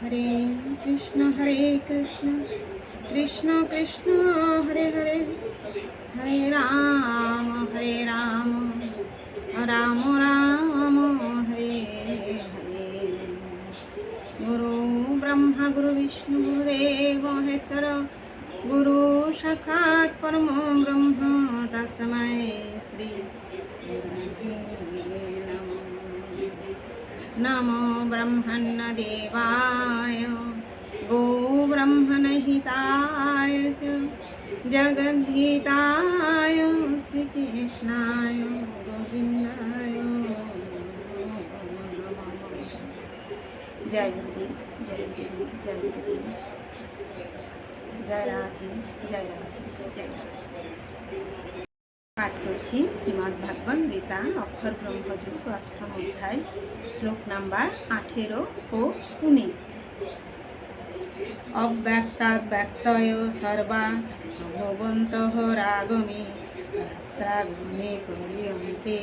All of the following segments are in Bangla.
হরে কৃষ্ণ হরে কৃষ্ণ কৃষ্ণ কৃষ্ণ হরে হরে হরে রাম হরে রাম রাম রাম হরে হরে গুরু ব্রহ্মা গুরু বিষ্ণু গুরুদেব মহেশ্বর গুরু সাক্ষাৎ পরম ব্রহ্ম তস্मै শ্রী গুরুবে নমঃ नमो ब्रह्मण्यदेवाय गोब्रह्मणहिताय च जगद्धिताय श्रीकृष्णाय गोविन्दाय। जय गुरुदेव जय गुरुदेव जय गुरुदेव। जय राधे जय राधे, जय পাঠ করছি শ্রীমদ্ ভাগবত গীতা, অক্ষর ব্রহ্মযুগ অষ্টম অধ্যায়, শ্লোক নাম্বার আঠেরো ও উনিশ। অব্যক্তাৎ ব্যক্তয় সর্বা, ভবন্ত রাগমে রাত্রাগমে প্রলীয়ন্তে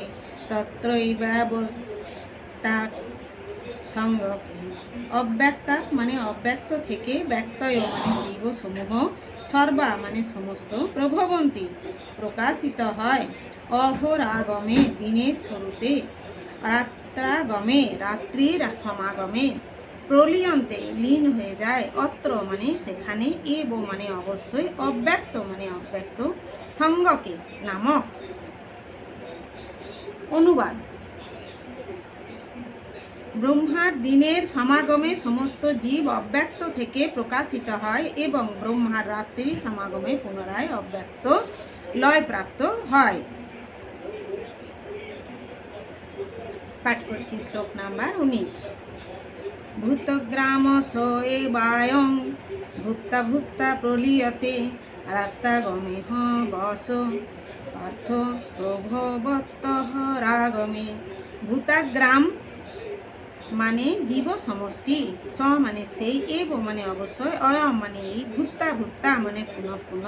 তত্রৈবাবস্থা সঙ্গকে অব্যক্তাৎ মানে অব্যক্ত থেকে ব্যক্তয় মানে জীবসমূহ, সর্বা মানে সমস্ত প্রভবন্তী, প্রকাশিত হয় অহরাগমে দিনের স্বরূপে, রাত্রাগমে, রাত্রির সমাগমে। প্রলিয়ন্তে লীন হয়ে যায় অত্র মানে সেখানে, এব মানে অবশ্যই অব্যক্ত মানে অব্যক্ত, সঙ্গকে নামক। অনুবাদ। ব্রহ্মার দিনের সমাগমে সমস্ত জীব অব্যক্ত থেকে প্রকাশিত হয় এবং ব্রহ্মার রাত্রি সমাগমে পুনরায় অব্যক্ত, লয় প্রাপ্ত হয়। পাঠ করছি শ্লোক নাম্বার উনিশ। ভূতগ্রাম সোয়ে বায়ং ভুক্তা ভুক্তা প্রলীয়তে রাত্তাগমে হ বস, পার্থ প্রভবত্ত রাগমে। ভূতাগ্রাম মানে জীব সমষ্টি। স মানে সেই এব মানে অবশ্যই অয়ম মানে এই, ভূত্তা ভূত্তা মানে পুনঃ পুনঃ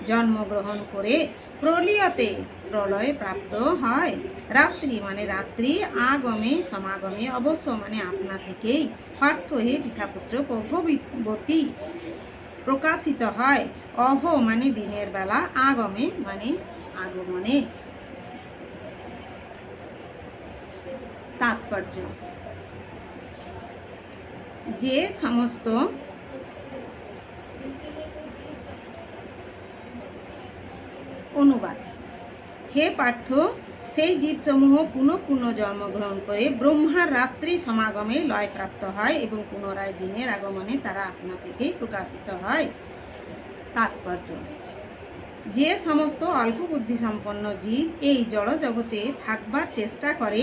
জন্মগ্রহণ করে প্রলিয়তে প্রলয় প্রাপ্ত হয়। রাত্রি মানে রাত্রি, আগমে, সমাগমে, অবশ্য মানে আপনা থেকেই পার্থ হে পিতাপুত্র প্রভবতী প্রকাশিত হয়। অহ মানে দিনের বেলা, আগমে মানে আগমনে। তাৎপর্য যে সমস্ত অনুবাদ। হে পার্থ, সেই জীবসমূহ পুনঃ পুনঃ জন্মগ্রহণ করে ব্রহ্মার রাত্রি সমাগমে লয়প্রাপ্ত হয় এবং পুনরায় দিনের আগমনে তারা আপনা থেকেই প্রকাশিত হয়। তাৎপর্য, যে সমস্ত অল্প বুদ্ধিসম্পন্ন জীব এই জড় জগতে থাকবার চেষ্টা করে,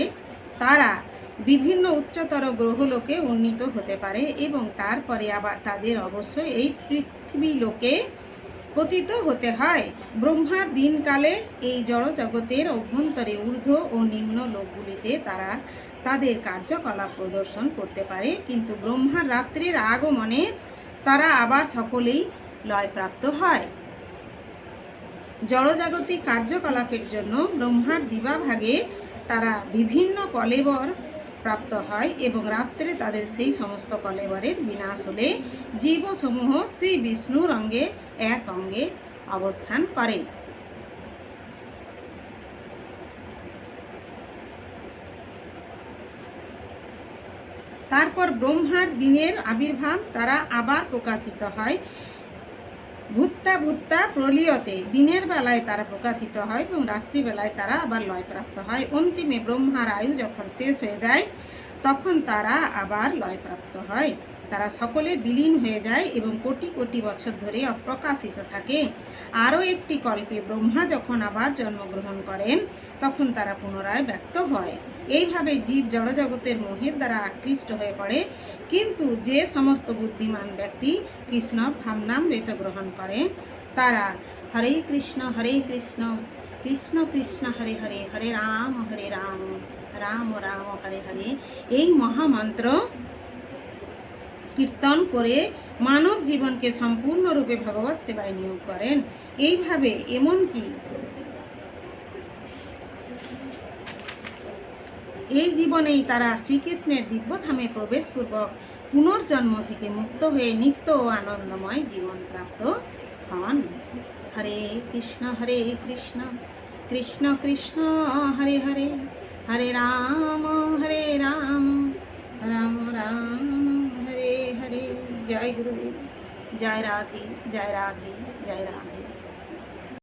তারা বিভিন্ন উচ্চতর গ্রহলোকে উন্নীত হতে পারে এবং তারপরে আবার তাদের অবশ্যই এই পৃথিবী লোকে পতিত হতে হয়। ব্রহ্মার দিনকালে এই জড় জগতের অভ্যন্তরে ঊর্ধ্ব ও নিম্ন লোকগুলিতে তারা তাদের কার্যকলাপ প্রদর্শন করতে পারে। কিন্তু ব্রহ্মার রাত্রির আগমনে তারা আবার সকলেই লয়প্রাপ্ত হয়। জড়জাগতিক কার্যকলাপের জন্য ব্রহ্মার দিবাভাগে তারা বিভিন্ন কলেবর প্রাপ্ত হয় এবং রাত্রে তাদের সেই সমস্ত কলেবরের বিনাশ হলে জীবসমূহ শ্রী বিষ্ণুর অঙ্গে এক অঙ্গে অবস্থান করে। তারপর ব্রহ্মার দিনের আবির্ভাব তারা আবার প্রকাশিত হয়। ভূত্তা ভূত্তা প্রলিয়তে। দিনের বেলায় তারা প্রকাশিত হয় এবং রাত্রিবেলায় তারা আবার লয়প্রাপ্ত হয়। অন্তিমে ব্রহ্মার আয়ু যখন শেষ হয়ে যায়, তখন তারা আবার লয়প্রাপ্ত হয়। তারা সকলে বিলীন হয়ে যায় এবং কোটি কোটি বছর ধরে অপ্রকাশিত থাকে। আরও একটি কল্পে ব্রহ্মা যখন আবার জন্মগ্রহণ করেন, তখন তারা পুনরায় ব্যক্ত হয়। এইভাবে জীব জড়জগতের মোহের দ্বারা আকৃষ্ট হয়ে পড়ে। কিন্তু যে সমস্ত বুদ্ধিমান ব্যক্তি কৃষ্ণ ভাবনামৃত গ্রহণ করে, তারা হরে কৃষ্ণ হরে কৃষ্ণ কৃষ্ণ কৃষ্ণ, হরে হরে হরে রাম হরে রাম রাম রাম হরে হরে, এই মহামন্ত্র কীর্তন করে মানব জীবনকে সম্পূর্ণরূপে ভগবত সেবায় নিয়োগ করেন। এইভাবে এমনকি এই জীবনেই তারা শ্রীকৃষ্ণের দিব্যধামে প্রবেশপূর্বক পুনর্জন্ম থেকে মুক্ত হয়ে নিত্য ও আনন্দময় জীবন প্রাপ্ত হন। হরে কৃষ্ণ হরে কৃষ্ণ কৃষ্ণ কৃষ্ণ, হরে হরে হরে রাম। वाहेगुरु जी जय राधे जय राधे जय राधे